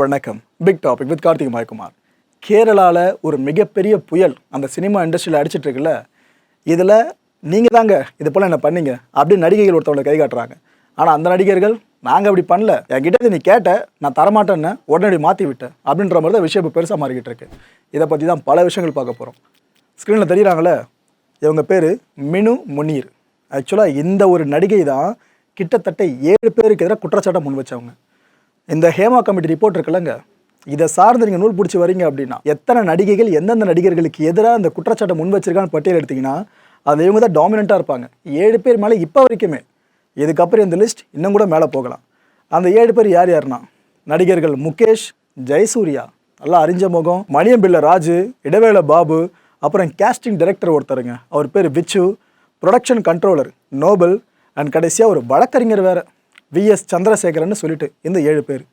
வணக்கம். Big topic with Karthik Maikumar. கேரளாவில் ஒரு மிகப்பெரிய புயல் அந்த சினிமா இண்டஸ்ட்ரியில் அடிச்சிட்டு இருக்குல்ல இதில் நீங்கள் தாங்க இது போல் என்ன பண்ணீங்க அப்படின்னு நடிகைகள் ஒருத்தவங்களை கை காட்டுறாங்க. ஆனால் அந்த நடிகர்கள் நாங்கள் அப்படி பண்ணல. என்கிட்ட இதை நீ கேட்ட நான் தரமாட்டேன்னு உடனடி மாற்றி விட்டேன் அப்படின்ற மாதிரி தான் விஷயம் இப்போ பெருசாக மாறிக்கிட்டு இருக்கு. இதை பற்றி தான் பல விஷயங்கள் பார்க்க போகிறோம் ஸ்க்ரீனில் தெரியுறாங்களே இவங்க பேர் மினு முனீர். ஆக்சுவலாக இந்த ஒரு நடிகை தான் கிட்டத்தட்ட ஏழு பேருக்கு எதிராக குற்றச்சாட்டை முன் வச்சவங்க. இந்த ஹேமா கமிட்டி ரிப்போர்ட் இருக்குல்லங்க. இதை சார்ந்து நீங்கள் நூல் பிடிச்சி வரீங்க அப்படின்னா எத்தனை நடிகைகள் எந்தெந்த நடிகர்களுக்கு எதிராக அந்த குற்றச்சாட்டை முன் வச்சிருக்கான்னு பட்டியல் எடுத்தீங்கன்னா அது இவங்க தான் டாமினண்ட்டாக இருப்பாங்க. ஏழு பேர் மேலே இப்போ வரைக்குமே இதுக்கப்புறம் இந்த லிஸ்ட் இன்னும் கூட மேலே போகலாம். அந்த ஏழு பேர் யார் யாருன்னா நடிகர்கள் முகேஷ் ஜெயசூர்யா நல்லா அறிஞ்ச முகம் மணியம்பிள்ள ராஜு இடவேள பாபு அப்புறம் கேஸ்டிங் டைரக்டர் ஒருத்தருங்க. அவர் பேர் Vichu production controller Noble and கடைசியாக ஒரு வழக்கறிஞர் வேறு. விஎஸ் சந்திரசேகரன் சொல்லிட்டு இந்த ஏழு பேர்.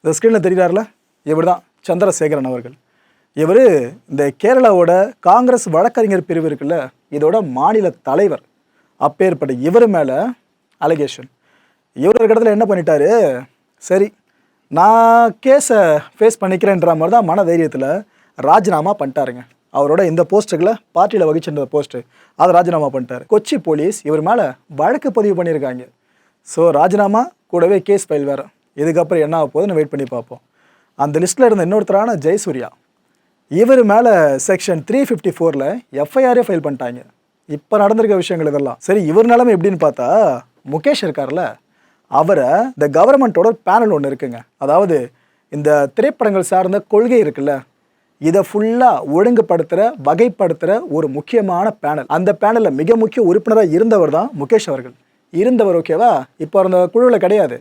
இந்த ஸ்க்ரீனில் தெரிகிறாருல இவர் தான் சந்திரசேகரன் அவர்கள். இவர் இந்த கேரளாவோட காங்கிரஸ் வழக்கறிஞர் பிரிவு இருக்குல்ல? இதோட மாநில தலைவர். அப்பேற்பட்ட இவர் மேலே அலிகேஷன் இவர் இடத்துல என்ன பண்ணிட்டாரு? சரி நான் கேஸை ஃபேஸ் பண்ணிக்கிறேன்ற மாதிரி தான் மன தைரியத்தில் ராஜினாமா பண்ணிட்டாருங்க. அவரோட இந்த போஸ்ட்டுகளை பார்ட்டியில் வகிச்சிருந்த போஸ்ட்டு அதை ராஜினாமா பண்ணிட்டார். கொச்சி போலீஸ் இவர் மேலே வழக்கு பதிவு பண்ணியிருக்காங்க. ஸோ ராஜினாமா கூடவே கேஸ் ஃபைல் வேறு. இதுக்கப்புறம் என்ன ஆக போகுதுன்னு வெயிட் பண்ணி பார்ப்போம். அந்த லிஸ்ட்டில் இருந்த இன்னொருத்தரான ஜெயசூர்யா. இவர் மேலே செக்ஷன் த்ரீ ஃபிஃப்டி ஃபோரில் எஃப்ஐஆரே ஃபைல் பண்ணிட்டாங்க. இப்போ நடந்திருக்க விஷயங்கள் இதெல்லாம். சரி இவர் நிலமை எப்படின்னு பார்த்தா முகேஷ் இருக்கார்ல அவரை இந்த கவர்மெண்ட்டோட பேனல் ஒன்று இருக்குங்க. அதாவது இந்த திரைப்படங்கள் சார்ந்த கொள்கை இருக்குல்ல. இதை ஃபுல்லாக ஒழுங்குபடுத்துகிற வகைப்படுத்துகிற ஒரு முக்கியமான பேனல் அந்த பேனலில் மிக முக்கிய உறுப்பினராக இருந்தவர் தான் முகேஷ் அவர்கள். இருந்தவர் ஓகேவா இப்போ அந்த குழுவில் கிடையாது.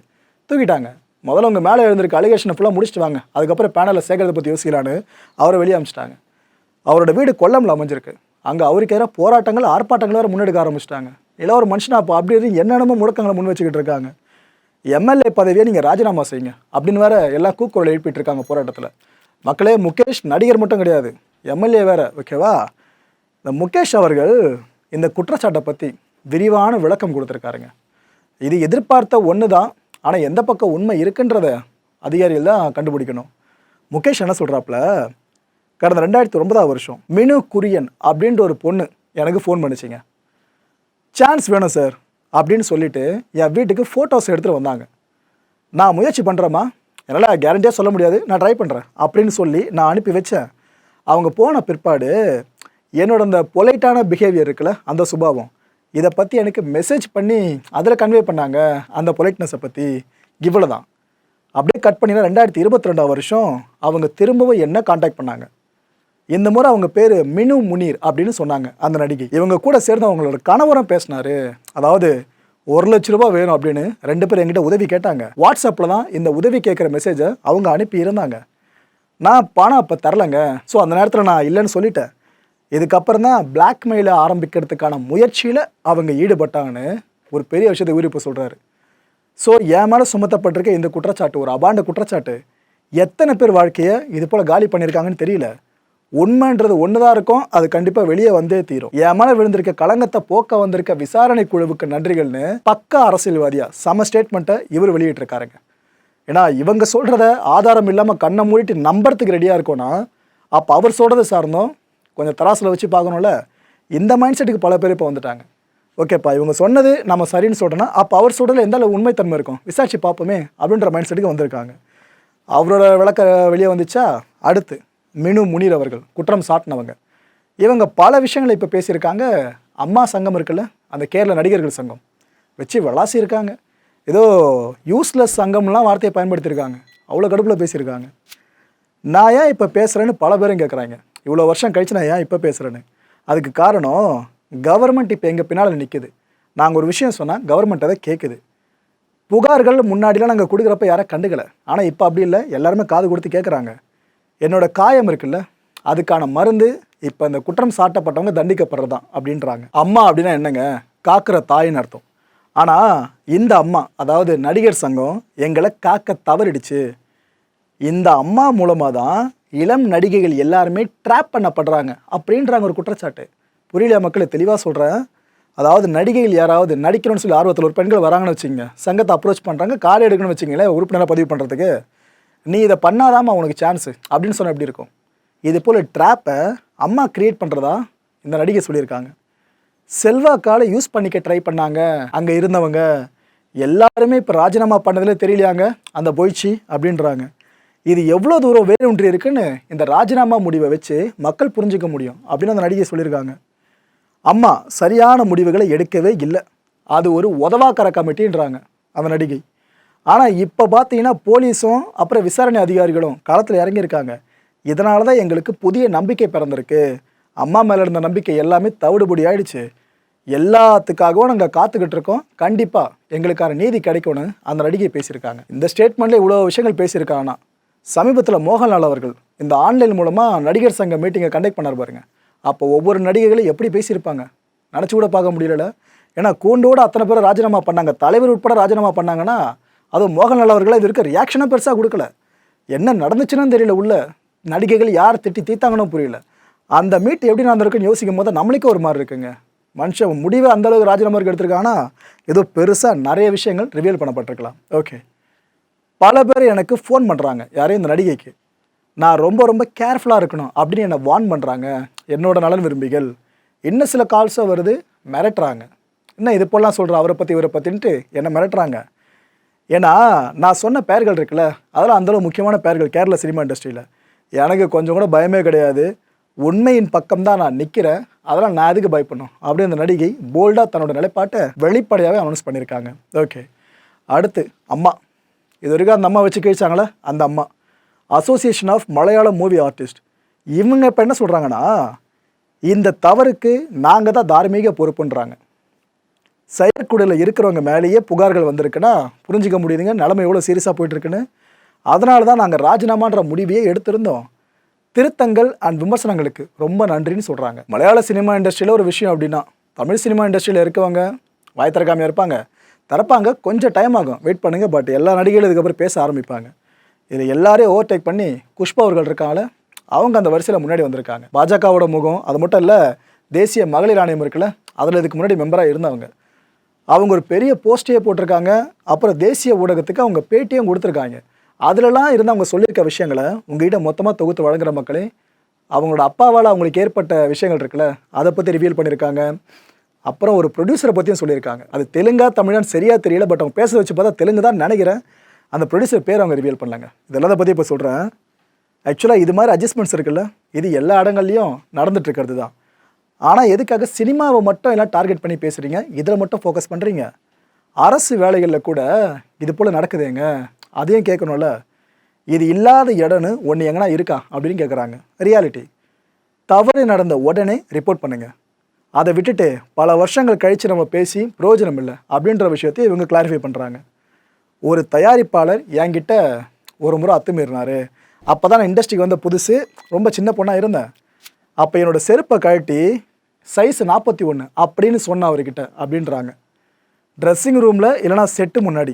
தூக்கிட்டாங்க. முதல்ல உங்கள் மேலே எழுந்திருக்க அலிகேஷனை ஃபுல்லாக முடிச்சுட்டு வாங்க. அதுக்கப்புறம் பேனலில் சேர்க்கறதை பற்றி யோசிக்கலான்னு அவரை வெளியே அமைச்சிட்டாங்க. அவரோட வீடு கொல்லமில் அமைஞ்சிருக்கு. அங்கே அவருக்கு எதிராக போராட்டங்கள் ஆர்ப்பாட்டங்கள் வேறு முன்னெடுக்க ஆரம்பிச்சிட்டாங்க. இல்லை ஒரு மனுஷனா அப்போ அப்படி இருந்து என்னென்னமோ முடக்கங்களை முன் வச்சுக்கிட்டு இருக்காங்க. எம்எல்ஏ பதவியை நீங்கள் ராஜினாமா செய்யுங்க. அப்படின்னு வேற எல்லாம் கூக்குரல் எழுப்பிட்டு இருக்காங்க போராட்டத்தில். மக்களே முகேஷ் நடிகர் மட்டும் கிடையாது. எம்எல்ஏ வேற ஓகேவா இந்த முகேஷ் அவர்கள் இந்த குற்றச்சாட்டை பற்றி விரிவான விளக்கம் கொடுத்துருக்காருங்க. இது எதிர்பார்த்த ஒன்று தான் ஆனால் எந்த பக்கம் உண்மை இருக்குன்றத அதிகாரிகள் தான் கண்டுபிடிக்கணும். முகேஷ் என்ன சொல்கிறாப்புல கடந்த ரெண்டாயிரத்தி ஒன்பதாவது வருஷம் மினு குரியன் அப்படின்ற ஒரு பொண்ணு எனக்கு ஃபோன் பண்ணிச்சிங்க. சான்ஸ் வேணும் சார் அப்படின்னு சொல்லிட்டு என் வீட்டுக்கு ஃபோட்டோஸ் எடுத்துகிட்டு வந்தாங்க. நான் முயற்சி பண்ணுறேம்மா என்னால் கேரண்டியாக சொல்ல முடியாது நான் ட்ரை பண்ணுறேன் அப்படின்னு சொல்லி நான் அனுப்பி வச்சேன். அவங்க போன பிற்பாடு என்னோட அந்த பொலைட்டான பிஹேவியர் இருக்குல்ல அந்த சுபாவம். இதை பற்றி எனக்கு மெசேஜ் பண்ணி அதில் கன்வே பண்ணாங்க அந்த பொலைட்னஸை பற்றி இவ்வளோ தான் அப்படியே கட் பண்ணினா ரெண்டாயிரத்தி இருபத்தி ரெண்டாம் வருஷம் அவங்க திரும்பவும் என்ன காண்டாக்ட் பண்ணாங்க. இந்த முறை அவங்க பேர் மினு முனீர் அப்படின்னு சொன்னாங்க அந்த நடிகை. இவங்க கூட சேர்ந்து அவங்களோட கணவரம் பேசினார். அதாவது ஒரு லட்ச ரூபாய் வேணும் அப்படின்னு ரெண்டு பேரும் எங்கிட்ட உதவி கேட்டாங்க. வாட்ஸ்அப்பில் தான் இந்த உதவி கேட்குற மெசேஜை அவங்க அனுப்பி இருந்தாங்க நான் பணம் அப்போ தரலைங்க. ஸோ அந்த நேரத்தில் நான் இல்லைன்னு சொல்லிட்டேன். இதுக்கப்புறம் தான் பிளாக்மெயிலை ஆரம்பிக்கிறதுக்கான முயற்சியில் அவங்க ஈடுபட்டாங்கன்னு ஒரு பெரிய விஷயத்தை இவர் சொல்கிறாரு ஸோ என் மேலே சுமத்தப்பட்டிருக்க இந்த குற்றச்சாட்டு ஒரு அபாண்ட குற்றச்சாட்டு எத்தனை பேர் வாழ்க்கையை இது போல் காலி பண்ணியிருக்காங்கன்னு தெரியல. உண்மைன்றது ஒன்று தான் இருக்கும் அது கண்டிப்பாக வெளியே வந்தே தீரும். என் மேலே விழுந்திருக்க களங்கத்தை போக்க வந்திருக்க விசாரணை குழுவுக்கு நன்றிகள்னு பக்கா அரசியல்வாதியாக சம ஸ்டேட்மெண்ட்டை இவர் வெளியிட்டிருக்காருங்க. ஏன்னா இவங்க சொல்கிறத ஆதாரம் இல்லாமல் கண்ணை மூடிட்டு நம்புறதுக்கு ரெடியாக இருக்கோன்னா அப்போ அவர் சொல்கிறத சார்ந்தோம் கொஞ்சம் தராசில் வச்சு பார்க்கணும்ல இந்த மைண்ட் செட்டுக்கு பல பேர் இப்போ வந்துட்டாங்க. ஓகேப்பா இவங்க சொன்னது நம்ம சரின்னு சொல்கிறோன்னா அப்போ அவர் சொல்கிறதுல எந்த அளவு உண்மைத்தன்மை இருக்கும்? விசாரிச்சு பார்ப்போமே அப்படின்ற மைண்ட் செட்டுக்கு வந்திருக்காங்க. அவரோட விளக்க வெளியே வந்துச்சா? அடுத்து மினு முனீர் அவர்கள் குற்றம் சாட்டினவங்க. இவங்க பல விஷயங்களை இப்போ பேசியிருக்காங்க. அம்மா சங்கம் இருக்குல்ல அந்த கேரள நடிகர்கள் சங்கம். வச்சு விளாசி இருக்காங்க. ஏதோ யூஸ்லெஸ் சங்கம்லாம் வார்த்தையை பயன்படுத்தியிருக்காங்க. அவ்வளோ கடுப்பில் பேசியிருக்காங்க. நான் ஏன் இப்போ பேசுகிறேன்னு பல பேரும் கேட்குறாங்க இவ்வளோ வருஷம் கழிச்சு நான் ஏன் இப்போ பேசுகிறேன்னு அதுக்கு காரணம் கவர்மெண்ட் இப்போ எங்கள் பின்னால் நிற்குது நாங்கள் ஒரு விஷயம் சொன்னால் கவர்மெண்ட் அதை கேட்குது புகார்கள் முன்னாடிலாம் நாங்கள் கொடுக்குறப்ப யாரும் கண்டுக்கல. ஆனால் இப்போ அப்படி இல்லை. எல்லாருமே காது கொடுத்து கேட்குறாங்க என்னோட காயம் இருக்குல்ல அதுக்கான மருந்து இப்போ இந்த குற்றம் சாட்டப்பட்டவங்க தண்டிக்கப்படுறது தான் அப்படின்றாங்க. அம்மா அப்படின்னா என்னங்க? காக்கிற தாயின்னு அர்த்தம். ஆனால் இந்த அம்மா அதாவது நடிகர் சங்கம் எங்களை காக்க தவறிடுச்சு. இந்த அம்மா மூலமாக தான் இளம் நடிகைகள் எல்லாருமே ட்ராப் பண்ணப்படுறாங்க அப்படின்றாங்க ஒரு குற்றச்சாட்டு. புரியல மக்களை? தெளிவாக சொல்கிறேன் அதாவது நடிகைகள் யாராவது நடிக்கணும்னு சொல்லி ஆர்வத்தில் ஒரு பெண்கள் வராங்கன்னு வச்சுங்க சங்கத்தை அப்ரோச் பண்ணுறாங்க கார் எடுக்கணும்னு வச்சுங்களேன் உறுப்பினராக பதிவு பண்ணுறதுக்கு நீ இதை பண்ணாதாம்மா உனக்கு சான்ஸு அப்படின்னு சொன்னால் எப்படி இருக்கும்? இது போல் ட்ராப்பை அம்மா க்ரியேட் பண்ணுறதா இந்த நடிகை சொல்லியிருக்காங்க. செல்வாக்கால யூஸ் பண்ணிக்க ட்ரை பண்ணாங்க அங்கே இருந்தவங்க. எல்லாருமே இப்போ ராஜினாமா பண்ணதிலே தெரியலையாங்க? அந்த போயிடுச்சு அப்படின்றாங்க. இது எவ்வளோ தூரம் வேறு இருக்குன்னு இந்த ராஜினாமா முடிவை வச்சு மக்கள் புரிஞ்சுக்க முடியும் அப்படின்னு அந்த நடிகை சொல்லியிருக்காங்க. அம்மா சரியான முடிவுகளை எடுக்கவே இல்லை. அது ஒரு உதவாக்கர கமிட்டின்றாங்க அந்த நடிகை. ஆனால் இப்போ பார்த்தீங்கன்னா போலீஸும் அப்புறம் விசாரணை அதிகாரிகளும் களத்தில் இறங்கியிருக்காங்க. இதனால தான் எங்களுக்கு புதிய நம்பிக்கை பிறந்திருக்கு. அம்மா மேலே இருந்த நம்பிக்கை எல்லாமே தவிடுபடி ஆயிடுச்சு. எல்லாத்துக்காகவும் நாங்கள் காத்துக்கிட்டு இருக்கோம். கண்டிப்பாக எங்களுக்கான நீதி கிடைக்கும்னு அந்த நடிகை பேசியிருக்காங்க. இந்த ஸ்டேட்மெண்ட்டில் இவ்வளோ விஷயங்கள் பேசியிருக்காங்கன்னா சமீபத்தில் மோகன்லால் அவர்கள் இந்த ஆன்லைன் மூலமாக நடிகர் சங்க மீட்டிங்கை கண்டக்ட் பண்ணார் பாருங்க. அப்போ ஒவ்வொரு நடிகைகளும் எப்படி பேசியிருப்பாங்க? நினச்சி கூட பார்க்க முடியல ஏன்னா கூண்டோடு அத்தனை பேர் ராஜினாமா பண்ணாங்க. தலைவர் உட்பட ராஜினாமா பண்ணாங்கன்னா அதுவும் மோகன்லால் அவர்களை இது இருக்க ரியாக்ஷனாக பெருசாக கொடுக்கல. என்ன நடந்துச்சுன்னு தெரியல உள்ள. நடிகைகள் யார் திட்டி தீத்தாங்கன்னு புரியல. அந்த மீட் எப்படி நடந்திருக்குன்னு யோசிக்கும் போது நம்மளுக்கே ஒரு மாதிரி இருக்குங்க. மனுஷன் முடிவை அந்த அளவுக்கு ராஜினாமாவுக்கு எடுத்திருக்காங்கன்னா ஏதோ பெருசாக நிறைய விஷயங்கள் ரிவீல் பண்ணப்பட்டிருக்கலாம். ஓகே பல பேர் எனக்கு ஃபோன் பண்ணுறாங்க யாரையும் இந்த நடிகைக்கு. நான் ரொம்ப ரொம்ப கேர்ஃபுல்லாக இருக்கணும் அப்படின்னு என்னை வார்ன் பண்ணுறாங்க என்னோட நலன் விரும்பிகள். இன்னும் சில கால்ஸும் வருது மிரட்டுறாங்க. என்ன இது போலாம் சொல்கிற அவரை பற்றி இவரை பற்றின்ட்டு என்னை மிரட்டுறாங்க. ஏன்னா நான் சொன்ன பெயர்கள் இருக்குல்ல அதெல்லாம் அந்தளவு முக்கியமான பெயர்கள் கேரள சினிமா இண்டஸ்ட்ரியில் எனக்கு கொஞ்சம் கூட பயமே கிடையாது. உண்மையின் பக்கம் தான் நான் நிற்கிறேன் அதெல்லாம் நான் எதுக்கு பயப்படணும்? அப்படி அந்த நடிகை போல்டாக தன்னோட நிலைப்பாட்டை வெளிப்படையாகவே அனௌன்ஸ் பண்ணியிருக்காங்க. ஓகே அடுத்து அம்மா. இது வரைக்கும் அந்த அம்மா வச்சு கழிச்சாங்களே? அந்த அம்மா. Association of Malayala movie artist இவங்க இப்போ என்ன சொல்கிறாங்கன்னா இந்த தவறுக்கு நாங்கள் தான் தார்மீக பொறுப்புன்றாங்க. செயற்குடையில் இருக்கிறவங்க மேலேயே புகார்கள் வந்திருக்குன்னா புரிஞ்சிக்க முடியுதுங்க நிலைமை எவ்வளோ சீரியஸாக போயிட்டுருக்குன்னு. அதனால தான் நாங்கள் ராஜினாமான்ற முடிவையே எடுத்திருந்தோம். திருத்தங்கள் அண்ட் விமர்சனங்களுக்கு ரொம்ப நன்றின்னு சொல்கிறாங்க மலையாள சினிமா இண்டஸ்ட்ரியில் ஒரு விஷயம் அப்படின்னா தமிழ் சினிமா இண்டஸ்ட்ரியில் இருக்கவங்க வாய் திறக்காமையாக இருப்பாங்க. திறப்பாங்க கொஞ்சம் டைம் ஆகும். வெயிட் பண்ணுங்கள் பட் எல்லா நடிகைகளும் இதுக்கப்புறம் பேச ஆரம்பிப்பாங்க. இதை எல்லாரையும் ஓவர்டேக் பண்ணி குஷ்பா அவர்கள் இருக்காங்கள அவங்க அந்த வரிசையில் முன்னாடி வந்திருக்காங்க. பாஜகவோட முகம் அது மட்டும் இல்லை தேசிய மகளிர் ஆணையம் இருக்குல்ல அதில் இதுக்கு முன்னாடி மெம்பராக இருந்தவங்க. அவங்க ஒரு பெரிய போஸ்டையே போட்டிருக்காங்க. அப்புறம் தேசிய ஊடகத்துக்கு அவங்க பேட்டியும் கொடுத்துருக்காங்க. அதிலலாம் இருந்து அவங்க சொல்லியிருக்க விஷயங்களை உங்ககிட்ட மொத்தமாக தொகுத்து வழங்குற மக்களே அவங்களோட அப்பாவால் அவங்களுக்கு ஏற்பட்ட விஷயங்கள் இருக்குல்ல அதை பற்றி ரிவீல் பண்ணியிருக்காங்க. அப்புறம் ஒரு ப்ரொடியூசரை பற்றியும் சொல்லியிருக்காங்க. அது தெலுங்கா தமிழான்னு சரியாக தெரியல பட் அவங்க பேச வச்சு பார்த்தா தெலுங்கு தான் நினைக்கிறேன். அந்த ப்ரொடியூசர் பேர் அவங்க ரிவியல் பண்ணலாங்க. இதெல்லாம் பற்றி இப்போ சொல்கிறேன் ஆக்சுவலாக இது மாதிரி அட்ஜஸ்ட்மெண்ட்ஸ் இருக்குல்ல இது எல்லா இடங்கள்லையும் நடந்துட்டு இருக்கிறது தான். ஆனால் எதுக்காக சினிமாவை மட்டும் எல்லாம் டார்கெட் பண்ணி பேசுகிறீங்க இதில் மட்டும் ஃபோக்கஸ் பண்ணுறீங்க அரசு வேலைகளில் கூட இது போல் நடக்குதுங்க. அதையும் கேட்கணும்ல. இது இல்லாத இடம்னு ஒன்று எங்கன்னா இருக்கா? அப்படின்னு கேட்குறாங்க ரியாலிட்டி தவறு நடந்த உடனே ரிப்போர்ட் பண்ணுங்கள் அதை விட்டுட்டு பல வருஷங்கள் கழித்து நம்ம பேசி பிரயோஜனம் இல்லை அப்படின்ற விஷயத்தை இவங்க கிளாரிஃபை பண்ணுறாங்க ஒரு தயாரிப்பாளர் என்கிட்ட ஒரு முறை அத்துமீறினார். அப்போ தான் நான் இண்டஸ்ட்ரிக்கு வந்த புதுசு ரொம்ப சின்ன பொண்ணாக இருந்தேன். அப்போ என்னோட செருப்பை கழட்டி சைஸ் நாற்பத்தி ஒன்று அப்படின்னு சொன்ன அவர்கிட்ட அப்படின்றாங்க. ட்ரெஸ்ஸிங் ரூமில் இல்லைனா செட்டு முன்னாடி.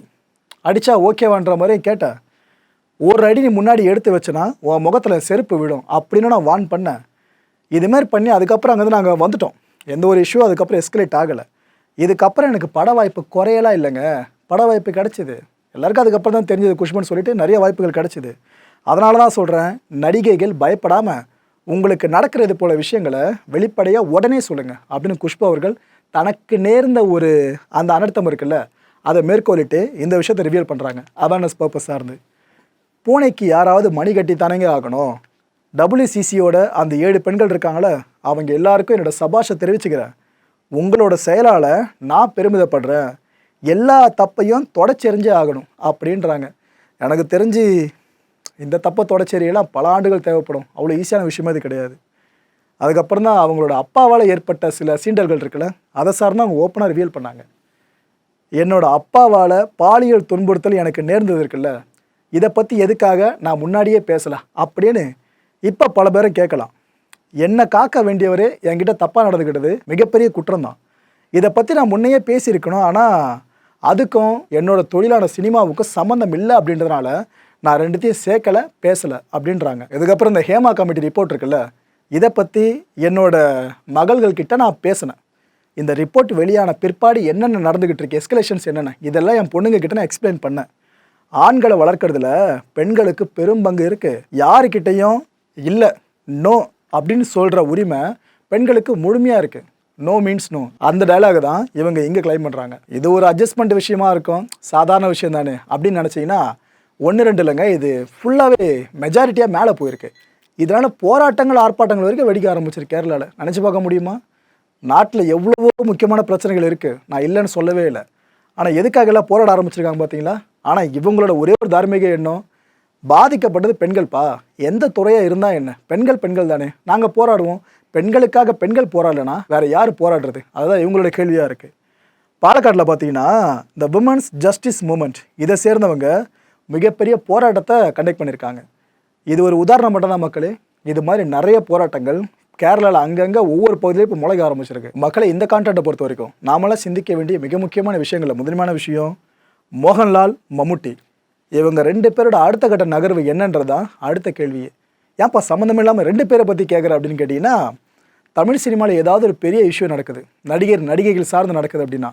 அடித்தா ஓகேவான்ற மாதிரி கேட்டேன் ஒரு அடி நீ முன்னாடி எடுத்து வச்சனா உன் முகத்தில் செருப்பு விடும் அப்படின்னு நான் வான் பண்ணேன். இதுமாரி பண்ணி அதுக்கப்புறம் அங்கேருந்து நாங்கள் வந்துட்டோம். எந்த ஒரு இஷ்யூ அதுக்கப்புறம் எஸ்கலேட் ஆகலை. இதுக்கப்புறம் எனக்கு பட வாய்ப்பு குறையலாம் இல்லைங்க. பட வாய்ப்பு கிடச்சிது. எல்லாருக்கும் அதுக்கப்புறம் தான் தெரிஞ்சது குஷ்மன் சொல்லிட்டு நிறைய வாய்ப்புகள் கிடச்சிது. அதனால தான் சொல்கிறேன் நடிகைகள் பயப்படாமல் உங்களுக்கு நடக்கிறது போல விஷயங்களை வெளிப்படையாக உடனே சொல்லுங்கள் அப்படின்னு குஷ்பு அவர்கள் தனக்கு நேர்ந்த ஒரு அந்த அனர்த்தம் இருக்குல்ல அதை மேற்கோளிட்டு இந்த விஷயத்தை ரிவியல் பண்ணுறாங்க அவேர்னஸ் பர்பஸாக இருந்து பூனைக்கு யாராவது மணி கட்டி தானேங்க ஆகணும். டபிள்யூசிசியோட அந்த ஏழு பெண்கள் இருக்காங்களே அவங்க எல்லாருக்கும் என்னோட சபாஷை தெரிவிச்சுக்கிறேன். உங்களோட செயலால் நான் பெருமிதப்படுறேன். எல்லா தப்பையும் தொடச்செறிஞ்சே ஆகணும் அப்படின்றாங்க. எனக்கு தெரிஞ்சு இந்த தப்பை தொடச்செறியெல்லாம் பல ஆண்டுகள் தேவைப்படும். அவ்வளோ ஈஸியான விஷயமே இது கிடையாது. அதுக்கப்புறம் தான் அவங்களோட அப்பாவால் ஏற்பட்ட சில சீண்டல்கள் இருக்குல்ல அதை சார்ந்து அவங்க ஓப்பனாக ரிவீல் பண்ணாங்க. என்னோட அப்பாவால் பாலியல் துன்புறுத்தல் எனக்கு நேர்ந்தது இருக்குல்ல இதை பற்றி எதுக்காக நான் முன்னாடியே பேசலாம் அப்படின்னு இப்போ பல பேரை கேட்கலாம். என்னை காக்க வேண்டியவர் என்கிட்ட தப்பாக நடந்துக்கிட்டது மிகப்பெரிய குற்றம் தான் இதை பற்றி நான் முன்னையே பேசியிருக்கணும். ஆனால் அதுக்கும் என்னோட தொழிலான சினிமாவுக்கும் சம்மந்தம் இல்லை அப்படின்றதுனால நான் ரெண்டுத்தையும் சேர்க்கலை பேசலை அப்படின்றாங்க. இதுக்கப்புறம் இந்த ஹேமா கமிட்டி ரிப்போர்ட் இருக்குல்ல இதை பற்றி என்னோட மகள்கள்கிட்ட நான் பேசினேன். இந்த ரிப்போர்ட் வெளியான பிற்பாடு என்னென்ன நடந்துக்கிட்டு இருக்கு எஸ்கலேஷன்ஸ் என்னென்ன இதெல்லாம் என் பொண்ணுங்க கிட்ட நான் எக்ஸ்பிளைன் பண்ணேன். ஆண்களை வளர்க்குறதுல பெண்களுக்கு பெரும் பங்கு இருக்கு. யாருக்கிட்டையும் இல்லை நோ அப்படின்னு சொல்கிற உரிமை பெண்களுக்கு முழுமையாக இருக்குது நோ மீன்ஸ் நோ அந்த டயலாக் தான் இவங்க இங்கே கிளைம் பண்ணுறாங்க இது ஒரு அட்ஜஸ்ட்மெண்ட் விஷயமா இருக்கும். சாதாரண விஷயம் தானே அப்படின்னு நினச்சிங்கன்னா ஒன்று ரெண்டு இல்லைங்க. இது ஃபுல்லாகவே மெஜாரிட்டியாக மேலே போயிருக்கு. இதனால் போராட்டங்கள் ஆர்ப்பாட்டங்கள் வரைக்கும் வெடிக்க ஆரம்பிச்சிருக்கு கேரளாவில் நினச்சி பார்க்க முடியுமா? நாட்டில் எவ்வளவோ முக்கியமான பிரச்சனைகள் இருக்குது நான் இல்லைன்னு சொல்லவே இல்லை. ஆனால் எதுக்காக எல்லாம் போராட ஆரம்பிச்சிருக்காங்க பார்த்தீங்களா ஆனால் இவங்களோட ஒரே ஒரு தார்மீக எண்ணம் பாதிக்கப்பட்டது பெண்கள்ப்பா. எந்த துறையாக இருந்தால் என்ன? பெண்கள் பெண்கள் தானே. நாங்கள் போராடுவோம். பெண்களுக்காக பெண்கள் போராடலைன்னா வேறு யார் போராடுறது? அதுதான் இவங்களோட கேள்வியாக இருக்குது பாலக்காட்டில் பார்த்தீங்கன்னா இந்த விமன்ஸ் ஜஸ்டிஸ் மூமெண்ட் இதை சேர்ந்தவங்க மிகப்பெரிய போராட்டத்தை கண்டக்ட் பண்ணியிருக்காங்க இது ஒரு உதாரணம் மட்டும்தான் மக்களே. இது மாதிரி நிறைய போராட்டங்கள் கேரளாவில் அங்கங்கே ஒவ்வொரு பகுதியிலும் இப்போ முளைக்க ஆரம்பிச்சிருக்கு. மக்களை இந்த கான்டாக்டை பொறுத்த வரைக்கும் நாமெல்லாம் சிந்திக்க வேண்டிய மிக முக்கியமான விஷயங்களில் முதன்மையான விஷயம் மோகன்லால் மம்முட்டி. இவங்க ரெண்டு பேரோட அடுத்த கட்ட நகர்வு என்னன்றதான் அடுத்த கேள்வியே ஏன்ப்பா சம்மந்தம் இல்லாமல் ரெண்டு பேரை பற்றி கேட்குற அப்படின்னு கேட்டிங்கன்னா தமிழ் சினிமாவில் ஏதாவது ஒரு பெரிய இஷ்யூ நடக்குது. நடிகர் நடிகைகள் சார்ந்து நடக்குது அப்படின்னா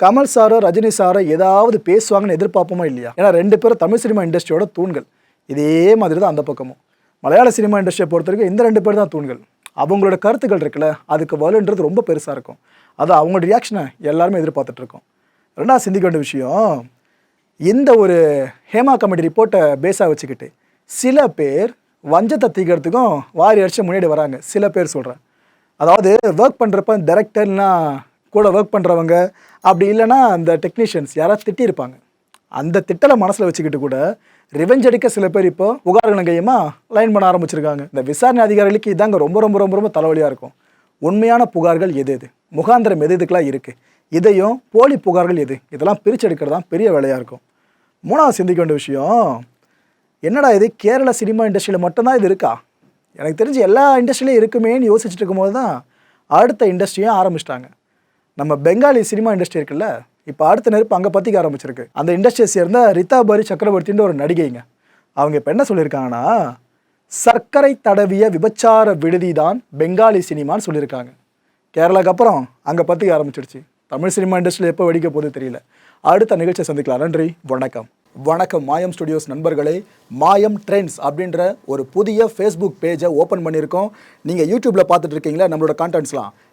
கமல் சாரோ ரஜினி சாரோ ஏதாவது பேசுவாங்கன்னு எதிர்பார்ப்போமா இல்லையா? ஏன்னா ரெண்டு பேரும் தமிழ் சினிமா இண்டஸ்ட்ரியோட தூண்கள். இதே மாதிரி தான் அந்த பக்கமும். மலையாள சினிமா இண்டஸ்ட்ரியை பொறுத்த வரைக்கும் இந்த ரெண்டு பேர் தான் தூண்கள். அவங்களோட கருத்துக்கள் இருக்குல்ல அதுக்கு வலுன்றது ரொம்ப பெருசாக இருக்கும். அது அவங்களோட ரியாக்ஷனை எல்லாருமே எதிர்பார்த்துட்ருக்கோம் ரெண்டாவது சிந்திக்க வேண்டிய விஷயம் இந்த ஒரு ஹேமா கமிட்டி ரிப்போர்ட்டை பேஸாக வச்சுக்கிட்டு சில பேர் வஞ்சத்தை தீக்கிறதுக்கும் வாரி அடிச்சு முன்னாடி வராங்க. சில பேர் சொல்கிறேன் அதாவது ஒர்க் பண்ணுறப்ப டைரக்டர்னா கூட ஒர்க் பண்ணுறவங்க அப்படி இல்லைன்னா அந்த டெக்னீஷியன்ஸ் யாராவது திட்டியிருப்பாங்க. அந்த திட்டலை மனசில் வச்சுக்கிட்டு கூட ரிவெஞ்ச் அடிக்க சில பேர் இப்போ புகார்கள் கையமாக லைன் பண்ண ஆரம்பிச்சிருக்காங்க. இந்த விசாரணை அதிகாரிகளுக்கு இதாங்க ரொம்ப ரொம்ப ரொம்ப ரொம்ப தலைவலியாக இருக்கும். உண்மையான புகார்கள் எது எது? முகாந்திரம் எது இதுக்கெலாம் இருக்குது இதையும் போலி புகார்கள் எது? இதெல்லாம் பிரித்து தான் பெரிய வேலையாக இருக்கும். மூணாவது சிந்திக்க வேண்டிய விஷயம் என்னடா இது? கேரள சினிமா இண்டஸ்ட்ரியில் மட்டும்தான் இது இருக்கா? எனக்கு தெரிஞ்சு எல்லா இண்டஸ்ட்ரியிலையும் இருக்குமேன்னு யோசிச்சுட்டு இருக்கும்போது தான் அடுத்த இண்டஸ்ட்ரியும் ஆரம்பிச்சிட்டாங்க. நம்ம பெங்காலி சினிமா இண்டஸ்ட்ரி இருக்குல்ல இப்போ அடுத்த நெருப்பு அங்கே பற்றிக்க ஆரம்பிச்சிருக்கு. அந்த இண்டஸ்ட்ரியை சேர்ந்த ரிதாபரி சக்கரவர்த்தின்ற ஒரு நடிகைங்க. அவங்க இப்போ என்ன சொல்லியிருக்காங்கன்னா சர்க்கரை தடவிய விபச்சார விடுதி தான் பெங்காலி சினிமான்னு சொல்லியிருக்காங்க. கேரளாக்கு அப்புறம் அங்கே பற்றிக்க ஆரம்பிச்சிடுச்சு தமிழ் சினிமா இண்டஸ்ட்ரியில் எப்போ வெடிக்க போகுது தெரியல. அடுத்த நிகழ்ச்சியை சந்திக்கலாம். நன்றி வணக்கம். வணக்கம் மாயம் ஸ்டுடியோஸ் நண்பர்களே. மாயம் ட்ரெண்ட்ஸ் அப்படின்ற ஒரு புதிய ஃபேஸ்புக் பேஜை ஓப்பன் பண்ணியிருக்கோம். நீங்கள் யூடியூப்பில் பார்த்துட்டு இருக்கீங்களா? நம்மளோட கான்டென்ட்ஸ்லாம்